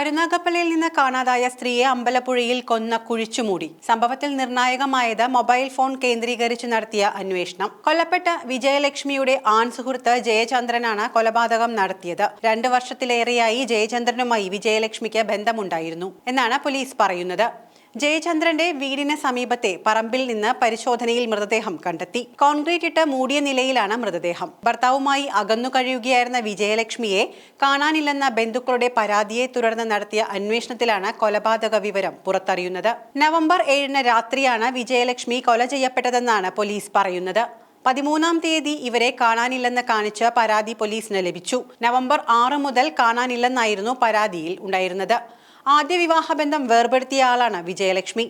കരുനാഗപ്പള്ളിയിൽ നിന്ന് കാണാതായ സ്ത്രീയെ അമ്പലപ്പുഴയിൽ കൊന്ന കുഴിച്ചുമൂടി. സംഭവത്തിൽ നിർണായകമായത് മൊബൈൽ ഫോൺ കേന്ദ്രീകരിച്ച് നടത്തിയ അന്വേഷണം. കൊല്ലപ്പെട്ട വിജയലക്ഷ്മിയുടെ ആൺ സുഹൃത്ത് ജയചന്ദ്രനാണ് കൊലപാതകം നടത്തിയത്. രണ്ടു വർഷത്തിലേറെയായി ജയചന്ദ്രനുമായി വിജയലക്ഷ്മിക്ക് ബന്ധമുണ്ടായിരുന്നു എന്നാണ് പോലീസ് പറയുന്നത്. ജയചന്ദ്രന്റെ വീടിന് സമീപത്തെ പറമ്പിൽ നിന്ന് പരിശോധനയിൽ മൃതദേഹം കണ്ടെത്തി. കോൺക്രീറ്റ് ഇട്ട് മൂടിയ നിലയിലാണ് മൃതദേഹം. ഭർത്താവുമായി അകന്നു കഴിയുകയായിരുന്ന വിജയലക്ഷ്മിയെ കാണാനില്ലെന്ന ബന്ധുക്കളുടെ പരാതിയെ തുടർന്ന് നടത്തിയ അന്വേഷണത്തിലാണ് കൊലപാതക വിവരം പുറത്തറിയുന്നത്. നവംബർ ഏഴിന് രാത്രിയാണ് വിജയലക്ഷ്മി കൊല ചെയ്യപ്പെട്ടതെന്നാണ് പോലീസ് പറയുന്നത്. പതിമൂന്നാം തീയതി ഇവരെ കാണാനില്ലെന്ന് കാണിച്ച് പരാതി പോലീസിന് ലഭിച്ചു. നവംബർ ആറ് മുതൽ കാണാനില്ലെന്നായിരുന്നു പരാതിയിൽ ഉണ്ടായിരുന്നത്. ആദ്യ വിവാഹബന്ധം വേർപെടുത്തിയ ആളാണ് വിജയലക്ഷ്മി.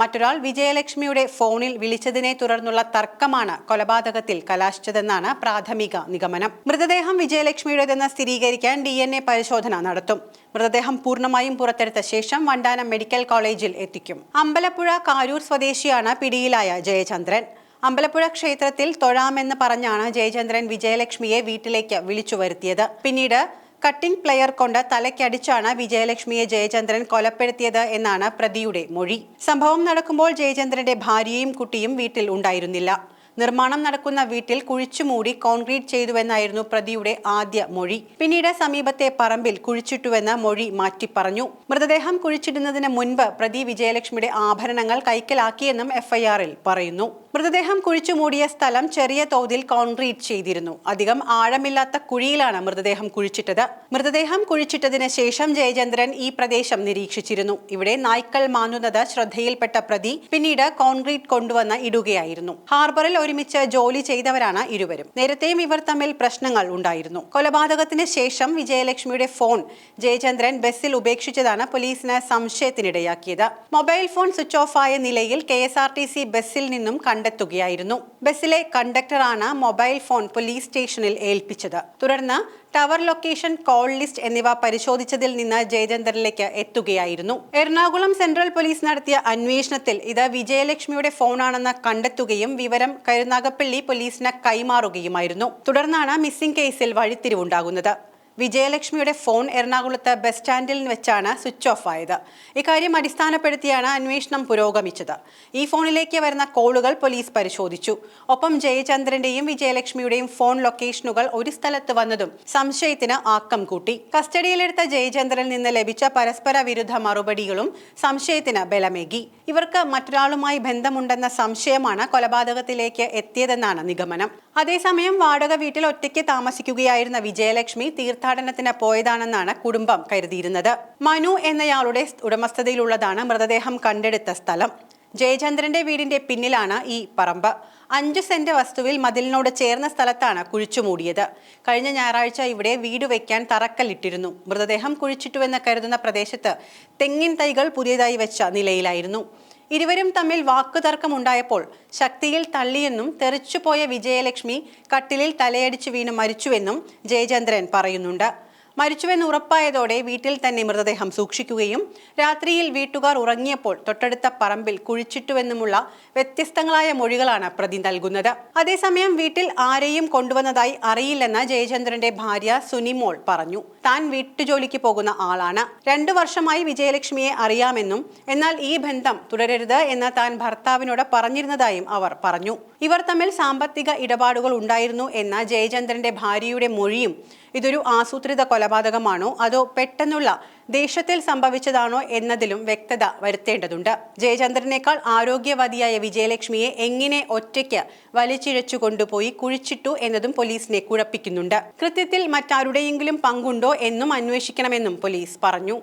മറ്റൊരാൾ വിജയലക്ഷ്മിയുടെ ഫോണിൽ വിളിച്ചതിനെ തുടർന്നുള്ള തർക്കമാണ് കൊലപാതകത്തിൽ കലാശിച്ചതെന്നാണ് പ്രാഥമിക നിഗമനം. മൃതദേഹം വിജയലക്ഷ്മിയുടേതെന്ന് സ്ഥിരീകരിക്കാൻ ഡി എൻ എ പരിശോധന നടത്തും. മൃതദേഹം പൂർണമായും പുറത്തെടുത്ത ശേഷം വണ്ടാനം മെഡിക്കൽ കോളേജിൽ എത്തിക്കും. അമ്പലപ്പുഴ കാരൂർ സ്വദേശിയാണ് പിടിയിലായ ജയചന്ദ്രൻ. അമ്പലപ്പുഴ ക്ഷേത്രത്തിൽ തൊഴാമെന്ന് പറഞ്ഞാണ് ജയചന്ദ്രൻ വിജയലക്ഷ്മിയെ വീട്ടിലേക്ക് വിളിച്ചു വരുത്തിയത്. പിന്നീട് കട്ടിംഗ് പ്ലെയർ കൊണ്ട് തലയ്ക്കടിച്ചാണ് വിജയലക്ഷ്മിയെ ജയചന്ദ്രൻ കൊലപ്പെടുത്തിയത് എന്നാണ് പ്രതിയുടെ മൊഴി. സംഭവം നടക്കുമ്പോൾ ജയചന്ദ്രന്റെ ഭാര്യയും കുട്ടിയും വീട്ടിൽ ഉണ്ടായിരുന്നില്ല. നിർമ്മാണം നടക്കുന്ന വീട്ടിൽ കുഴിച്ചുമൂടി കോൺക്രീറ്റ് ചെയ്തുവെന്നായിരുന്നു പ്രതിയുടെ ആദ്യ മൊഴി. പിന്നീട് സമീപത്തെ പറമ്പിൽ കുഴിച്ചിട്ടുവെന്ന് മൊഴി മാറ്റി പറഞ്ഞു. മൃതദേഹം കുഴിച്ചിടുന്നതിന് മുൻപ് പ്രതി വിജയലക്ഷ്മിയുടെ ആഭരണങ്ങൾ കൈക്കലാക്കിയെന്നും എഫ്ഐആറിൽ പറയുന്നു. മൃതദേഹം കുഴിച്ചുമൂടിയ സ്ഥലം ചെറിയ തോതിൽ കോൺക്രീറ്റ് ചെയ്തിരുന്നു. അധികം ആഴമില്ലാത്ത കുഴിയിലാണ് മൃതദേഹം കുഴിച്ചിട്ടത്. മൃതദേഹം കുഴിച്ചിട്ടതിന് ശേഷം ജയചന്ദ്രൻ ഈ പ്രദേശം നിരീക്ഷിച്ചിരുന്നു. ഇവിടെ നായ്ക്കൾ മാന്നുന്നത് ശ്രദ്ധയിൽപ്പെട്ട പ്രതി പിന്നീട് കോൺക്രീറ്റ് കൊണ്ടുവന്ന് ഇടുകയായിരുന്നു. ഹാർബറിൽ ഒരുമിച്ച് ജോലി ചെയ്തവരാണ് ഇരുവരും. നേരത്തെയും ഇവർ തമ്മിൽ പ്രശ്നങ്ങൾ ഉണ്ടായിരുന്നു. കൊലപാതകത്തിന് ശേഷം വിജയലക്ഷ്മിയുടെ ഫോൺ ജയചന്ദ്രൻ ബസ്സിൽ ഉപേക്ഷിച്ചതാണ് പോലീസിന് സംശയത്തിനിടയാക്കിയത്. മൊബൈൽ ഫോൺ സ്വിച്ച് ഓഫ് ആയ നിലയിൽ കെ ബസ്സിൽ നിന്നും കണ്ടെത്തുകയായിരുന്നു. ബസ്സിലെ കണ്ടക്ടറാണ് മൊബൈൽ ഫോൺ പോലീസ് സ്റ്റേഷനിൽ ഏൽപ്പിച്ചത്. തുടർന്ന് ടവർ ലൊക്കേഷൻ കോൾ ലിസ്റ്റ് എന്നിവ പരിശോധിച്ചതിൽ നിന്ന് ജയചന്ദ്രനിലേക്ക് എത്തുകയായിരുന്നു. എറണാകുളം സെൻട്രൽ പോലീസ് നടത്തിയ അന്വേഷണത്തിൽ ഇത് വിജയലക്ഷ്മിയുടെ ഫോണാണെന്ന് കണ്ടെത്തുകയും വിവരം കരുനാഗപ്പള്ളി പോലീസിന് കൈമാറുകയുമായിരുന്നു. തുടർന്നാണ് മിസ്സിംഗ് കേസിൽ വഴിത്തിരിവുണ്ടാകുന്നത്. വിജയലക്ഷ്മിയുടെ ഫോൺ എറണാകുളത്ത് ബസ് സ്റ്റാൻഡിൽ വെച്ചാണ് സ്വിച്ച് ഓഫ് ആയത്. ഇക്കാര്യം അടിസ്ഥാനപ്പെടുത്തിയാണ് അന്വേഷണം പുരോഗമിച്ചത്. ഈ ഫോണിലേക്ക് വരുന്ന കോളുകൾ പോലീസ് പരിശോധിച്ചു. ഒപ്പം ജയചന്ദ്രന്റെയും വിജയലക്ഷ്മിയുടെയും ഫോൺ ലൊക്കേഷനുകൾ ഒരു സ്ഥലത്ത് വന്നതും സംശയത്തിന് ആക്കം കൂട്ടി. കസ്റ്റഡിയിലെടുത്ത ജയചന്ദ്രനിൽ നിന്ന് ലഭിച്ച പരസ്പര വിരുദ്ധ മറുപടികളും സംശയത്തിന് ബലമേകി. ഇവർക്ക് മറ്റൊരാളുമായി ബന്ധമുണ്ടെന്ന സംശയമാണ് കൊലപാതകത്തിലേക്ക് എത്തിയതെന്നാണ് നിഗമനം. അതേസമയം വാടക വീട്ടിൽ ഒറ്റയ്ക്ക് താമസിക്കുകയായിരുന്ന വിജയലക്ഷ്മി തീർത്ഥാടനത്തിന് പോയതാണെന്നാണ് കുടുംബം കരുതിയിരുന്നത്. മനു എന്നയാളുടെ ഉടമസ്ഥതയിലുള്ളതാണ് മൃതദേഹം കണ്ടെടുത്ത സ്ഥലം. ജയചന്ദ്രന്റെ വീടിന്റെ പിന്നിലാണ് ഈ പറമ്പ്. അഞ്ചു സെന്റ് വസ്തുവിൽ മതിലിനോട് ചേർന്ന സ്ഥലത്താണ് കുഴിച്ചുമൂടിയത് കഴിഞ്ഞ ഞായറാഴ്ച ഇവിടെ വീട് വയ്ക്കാൻ തറക്കല്ലിട്ടിരുന്നു. മൃതദേഹം കുഴിച്ചിട്ടുവെന്ന് കരുതുന്ന പ്രദേശത്ത് തെങ്ങിൻ തൈകൾ പുതിയതായി വെച്ച നിലയിലായിരുന്നു. ഇരുവരും തമ്മിൽ വാക്കുതർക്കമുണ്ടായപ്പോൾ ശക്തിയിൽ തള്ളിയെന്നും തെറിച്ചുപോയ വിജയലക്ഷ്മി കട്ടിലിൽ തലയടിച്ചു വീണ് മരിച്ചുവെന്നും ജയചന്ദ്രൻ പറയുന്നുണ്ട്. മരിച്ചുവെന്ന് ഉറപ്പായതോടെ വീട്ടിൽ തന്നെ മൃതദേഹം സൂക്ഷിക്കുകയും രാത്രിയിൽ വീട്ടുകാർ ഉറങ്ങിയപ്പോൾ തൊട്ടടുത്ത പറമ്പിൽ കുഴിച്ചിട്ടുവെന്നുമുള്ള വ്യത്യസ്തങ്ങളായ മൊഴികളാണ് പ്രതി നൽകുന്നത്. അതേസമയം വീട്ടിൽ ആരെയും കൊണ്ടുവന്നതായി അറിയില്ലെന്ന് ജയചന്ദ്രന്റെ ഭാര്യ സുനിമോൾ പറഞ്ഞു. താൻ വീട്ടുജോലിക്ക് പോകുന്ന ആളാണ്. രണ്ടു വർഷമായി വിജയലക്ഷ്മിയെ അറിയാമെന്നും എന്നാൽ ഈ ബന്ധം തുടരരുത് എന്ന് താൻ ഭർത്താവിനോട് പറഞ്ഞിരുന്നതായും അവർ പറഞ്ഞു. ഇവർ തമ്മിൽ സാമ്പത്തിക ഇടപാടുകൾ ഉണ്ടായിരുന്നു എന്ന ജയചന്ദ്രന്റെ ഭാര്യയുടെ മൊഴിയും ഇതൊരു ആസൂത്രിത കൊലപാതകമാണോ? അതോ പെട്ടെന്നുള്ള ദേഷ്യത്തിൽ സംഭവിച്ചതാണോ എന്നതിലും വ്യക്തത വരുത്തേണ്ടതുണ്ട്. ജയചന്ദ്രനേക്കാൾ ആരോഗ്യവതിയായ വിജയലക്ഷ്മിയെ എങ്ങനെ ഒറ്റയ്ക്ക് വലിച്ചിഴച്ചു കൊണ്ടുപോയി കുഴിച്ചിട്ടു എന്നതും പോലീസിനെ കുഴപ്പിക്കുന്നുണ്ട്. കൃത്യത്തിൽ മറ്റാരുടെയെങ്കിലും പങ്കുണ്ടോ എന്നും അന്വേഷിക്കണമെന്നും പോലീസ് പറഞ്ഞു.